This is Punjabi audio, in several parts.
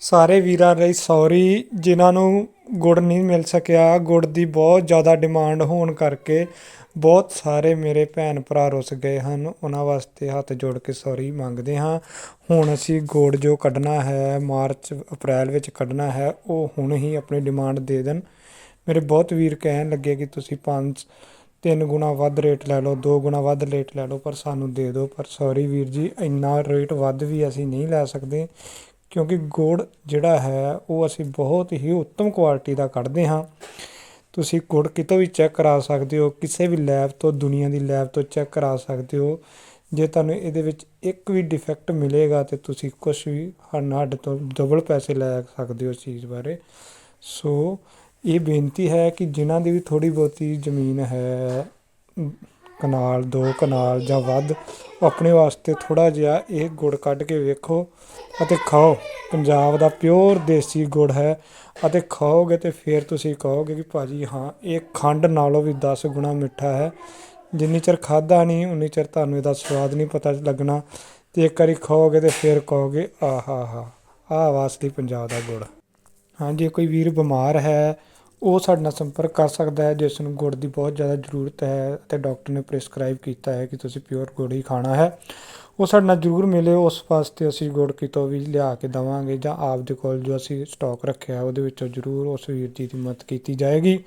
ਸਾਰੇ ਵੀਰਾਂ ਲਈ ਸੌਰੀ, ਜਿਨ੍ਹਾਂ ਨੂੰ ਗੁੜ ਨਹੀਂ ਮਿਲ ਸਕਿਆ। ਗੁੜ ਦੀ ਬਹੁਤ ਜ਼ਿਆਦਾ ਡਿਮਾਂਡ ਹੋਣ ਕਰਕੇ ਬਹੁਤ ਸਾਰੇ ਮੇਰੇ ਭੈਣ ਭਰਾ ਰੁੱਸ ਗਏ ਹਨ। ਉਹਨਾਂ ਵਾਸਤੇ ਹੱਥ ਜੋੜ ਕੇ ਸੌਰੀ ਮੰਗਦੇ ਹਾਂ। ਹੁਣ ਅਸੀਂ ਗੁੜ ਜੋ ਕੱਢਣਾ ਹੈ, ਮਾਰਚ, ਅਪ੍ਰੈਲ ਵਿੱਚ ਕੱਢਣਾ ਹੈ, ਉਹ ਹੁਣ ਹੀ ਆਪਣੀ ਡਿਮਾਂਡ ਦੇ ਦੇਣ। ਮੇਰੇ ਬਹੁਤ ਵੀਰ ਕਹਿਣ ਲੱਗੇ ਕਿ ਤੁਸੀਂ ਪੰਜ, ਤਿੰਨ ਗੁਣਾ ਵੱਧ ਰੇਟ ਲੈ ਲਓ, ਦੋ ਗੁਣਾ ਵੱਧ ਰੇਟ ਲੈ ਲਓ, ਪਰ ਸਾਨੂੰ ਦੇ ਦਿਓ। ਪਰ ਸੌਰੀ ਵੀਰ ਜੀ, ਇੰਨਾ ਰੇਟ ਵੱਧ ਵੀ ਅਸੀਂ ਨਹੀਂ ਲੈ ਸਕਦੇ। ਕਿਉਂਕਿ ਗੁੜ ਜਿਹੜਾ ਹੈ, ਉਹ ਅਸੀਂ ਬਹੁਤ ਹੀ ਉੱਤਮ ਕੁਆਲਿਟੀ ਦਾ ਕੱਢਦੇ ਹਾਂ। ਤੁਸੀਂ ਗੁੜ ਕਿਤੋਂ ਵੀ ਚੈੱਕ ਕਰਾ ਸਕਦੇ ਹੋ, ਕਿਸੇ ਵੀ ਲੈਬ ਤੋਂ, ਦੁਨੀਆ ਦੀ ਲੈਬ ਤੋਂ ਚੈੱਕ ਕਰਾ ਸਕਦੇ ਹੋ। ਜੇ ਤੁਹਾਨੂੰ ਇਹਦੇ ਵਿੱਚ ਇੱਕ ਵੀ ਡਿਫੈਕਟ ਮਿਲੇਗਾ ਤੇ ਤੁਸੀਂ ਕੁਝ ਵੀ ਸਾਨੂੰ ਸਾਡੇ ਤੋਂ ਡਬਲ ਪੈਸੇ ਲੈ ਸਕਦੇ ਹੋ ਇਸ ਚੀਜ਼ ਬਾਰੇ। ਸੋ ਇਹ ਬੇਨਤੀ ਹੈ ਕਿ ਜਿਨ੍ਹਾਂ ਦੀ ਵੀ ਥੋੜੀ ਬਹੁਤੀ ਜ਼ਮੀਨ ਹੈ ਕਨਾਲ, ਦੋ ਕਨਾਲ ਜਾਂ ਵੱਧ, ਆਪਣੇ ਵਾਸਤੇ ਥੋੜਾ ਜਿਹਾ ਇਹ ਗੁੜ ਕੱਢ ਕੇ ਵੇਖੋ ਅਤੇ ਖਾਓ। ਪੰਜਾਬ ਦਾ ਪਿਓਰ ਦੇਸੀ ਗੁੜ ਹੈ ਅਤੇ ਖਾਓਗੇ ਤੇ ਫਿਰ ਤੁਸੀਂ ਕਹੋਗੇ ਕਿ ਭਾਜੀ ਹਾਂ, ਇਹ ਖੰਡ ਨਾਲੋਂ ਵੀ 10 ਗੁਣਾ ਮਿੱਠਾ ਹੈ। ਜਿੰਨੀ ਚਿਰ ਖਾਦਾ ਨਹੀਂ, ਉਨੀ ਚਿਰ ਤੁਹਾਨੂੰ ਇਹਦਾ ਸਵਾਦ ਨਹੀਂ ਪਤਾ ਲੱਗਣਾ। ਤੇ ਇੱਕ ਵਾਰੀ ਖਾਓਗੇ ਤੇ ਫਿਰ ਕਹੋਗੇ, ਆਹਾ ਹਾ, ਆਹ ਵਾਸਤੇ ਪੰਜਾਬ ਦਾ ਗੁੜ। ਹਾਂ ਜੇ ਕੋਈ ਵੀਰ ਬਿਮਾਰ ਹੈ ਉਹ ਸਾਡੇ ਨਾਲ ਸੰਪਰਕ ਕਰ ਸਕਦਾ ਹੈ ਜਿਸ ਨੂੰ ਗੁੜ ਦੀ ਬਹੁਤ ਜ਼ਿਆਦਾ ਜ਼ਰੂਰਤ ਹੈ ਅਤੇ ਡਾਕਟਰ ਨੇ ਪ੍ਰਿਸਕ੍ਰਾਈਬ ਕੀਤਾ ਹੈ ਕਿ ਤੁਸੀਂ ਪਿਓਰ ਗੁੜ ਹੀ ਖਾਣਾ ਹੈ। ਉਹ ਸਾਡੇ ਨਾਲ ਜ਼ਰੂਰ ਮਿਲੇ, ਉਸ ਵਾਸਤੇ ਅਸੀਂ ਗੁੜ ਕਿਤੋਂ ਵੀ ਲਿਆ ਕੇ ਦਵਾਂਗੇ ਜਾਂ ਆਪ ਦੇ ਕੋਲ ਜੋ ਅਸੀਂ ਸਟਾਕ ਰੱਖਿਆ, ਉਹਦੇ ਵਿੱਚੋਂ ਜ਼ਰੂਰ ਉਸ ਵੀਰ ਜੀ ਦੀ ਮਦਦ ਕੀਤੀ ਜਾਏਗੀ।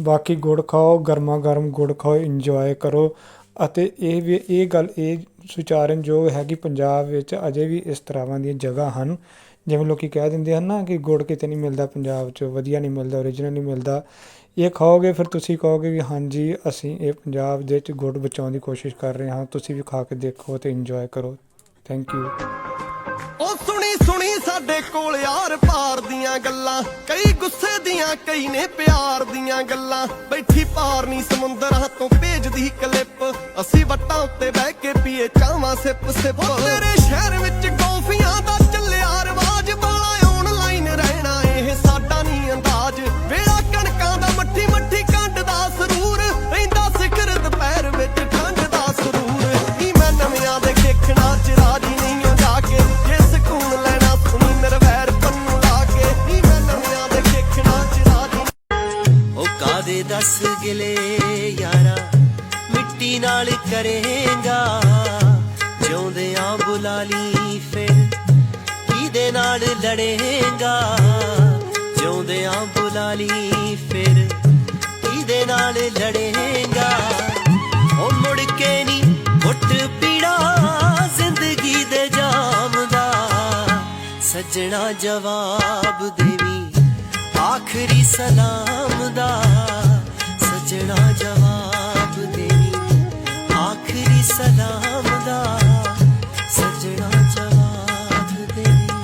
ਬਾਕੀ ਗੁੜ ਖਾਓ ਗਰਮਾ ਗਰਮ ਗੁੜ ਖਾਓ ਇੰਜੋਏ ਕਰੋ। ਅਤੇ ਇਹ ਵੀ, ਇਹ ਗੱਲ ਇਹ ਸੁਚਾਰਨਯੋਗ ਹੈ ਕਿ ਪੰਜਾਬ ਵਿੱਚ ਅਜੇ ਵੀ ਇਸ ਤਰ੍ਹਾਂ ਦੀਆਂ ਜਗ੍ਹਾ ਹਨ, ਜਿਵੇਂ ਲੋਕੀ ਕਹਿ ਦਿੰਦੇ ਹਨ ਨਾ ਕਿ ਗੁੜ ਕਿਤੇ ਨਹੀਂ ਮਿਲਦਾ ਪੰਜਾਬ 'ਚ, ਵਧੀਆ ਨਹੀਂ ਮਿਲਦਾ ਓਰੀਜਨਲ ਨਹੀਂ ਮਿਲਦਾ। ਇਹ ਖਾਓਗੇ ਫਿਰ ਤੁਸੀਂ ਕਹੋਗੇ ਕਿ ਹਾਂਜੀ, ਅਸੀਂ ਇਹ ਪੰਜਾਬ ਦੇ ਵਿੱਚ ਗੁੜ ਬਚਾਉਣ ਦੀ ਕੋਸ਼ਿਸ਼ ਕਰ ਰਹੇ ਹਾਂ, ਤੁਸੀਂ ਵੀ ਖਾ ਕੇ ਦੇਖੋ ਤੇ ਇੰਜੋਏ ਕਰੋ। ਥੈਂਕ ਯੂ ਉਹ ਸੁਣੀ ਸੁਣੀ ਸਾਡੇ ਕੋਲ ਯਾਰ ਪਾਰ ਦੀਆਂ ਗੱਲਾਂ, ਕਈ ਗੁੱਸੇ ਦੀਆਂ, ਕਈ ਨੇ ਪਿਆਰ ਦੀਆਂ ਗੱਲਾਂ, ਬੈਠੀ ਪਾਰ ਨਹੀਂ ਸਮੁੰਦਰਾਂ ਤੋਂ ਭੇਜਦੀ ਕਲਿੱਪ ਅਸੀਂ ਵੱਟਾਂ ਉੱਤੇ ਬਹਿ ਕੇ ਪੀਏ ਚਾਵਾਂ ਸਿਪ ਸਿਪ। ਤੇਰੇ ਸ਼ਹਿਰ ਵਿੱਚ ਕੌਫੀਆਂ ਦਾ ਚੱਲਿਆ ਰਵਾਜ ਬਾਲਾ ਆਨਲਾਈਨ ਰਹਿਣਾ ਇਹ ਸਾਡਾ ਨਹੀਂ ਅੰਦਾਜ਼। ਵੇਲਾ ਕਣਕਾਂ ਦਾ ਮੱਠੀ ਮੱਠੀ ਕੰਡ ਦਾ ਸਰੂਰ, ਰਹਿੰਦਾ ਸਿਖਰ ਦੁਪਹਿਰ ਵਿੱਚ ਠੰਡ ਦਾ ਸਰੂਰ। ਨੀ ਮੈਂ ਨਵਿਆਂ ਦੇ ਖੇਖਣਾ ਚ ਰਾਜੀ ਨਹੀਂ ਹੋ ਜਾ ਕੇ। ਜੇ ਸਕੂਨ ਲੈਣਾ ਸੁਣੀ ਨਰਵੈਰ ਪੰਨੂ ਲਾ ਕੇ। ਨੀ ਮੈਂ ਨਵਿਆਂ ਦੇ ਖੇਖਣਾ ਚ ਰਾਜੀ ਉਹ ਕਾਦੇ ਦੱਸ ਗਿਲੇ ਯਾਰਾ? ਮਿੱਟੀ ਨਾਲ ਕਰੇਗਾ। ਜਿਉਂਦਿਆਂ ਬੁਲਾ ਲਈ ਫਿਰ ਕਿਹਦੇ ਨਾਲ ਲੜੇਗਾ? ਜਿਉਂਦਿਆਂ ਬੁਲਾ ਲਈ ਫਿਰ ਕਿਹਦੇ ਨਾਲ ਲੜੇਗਾ? ਉਹ ਮੁੜ ਕੇ ਨਹੀਂ ਘੁੱਟ ਪੀੜਾ ਜ਼ਿੰਦਗੀ ਦੇ ਜਾਮ ਦਾ। ਸੱਜਣਾ ਜਵਾਬ ਦੇਵੀ ਆਖਰੀ ਸਲਾਮ ਦਾ। सलाम दा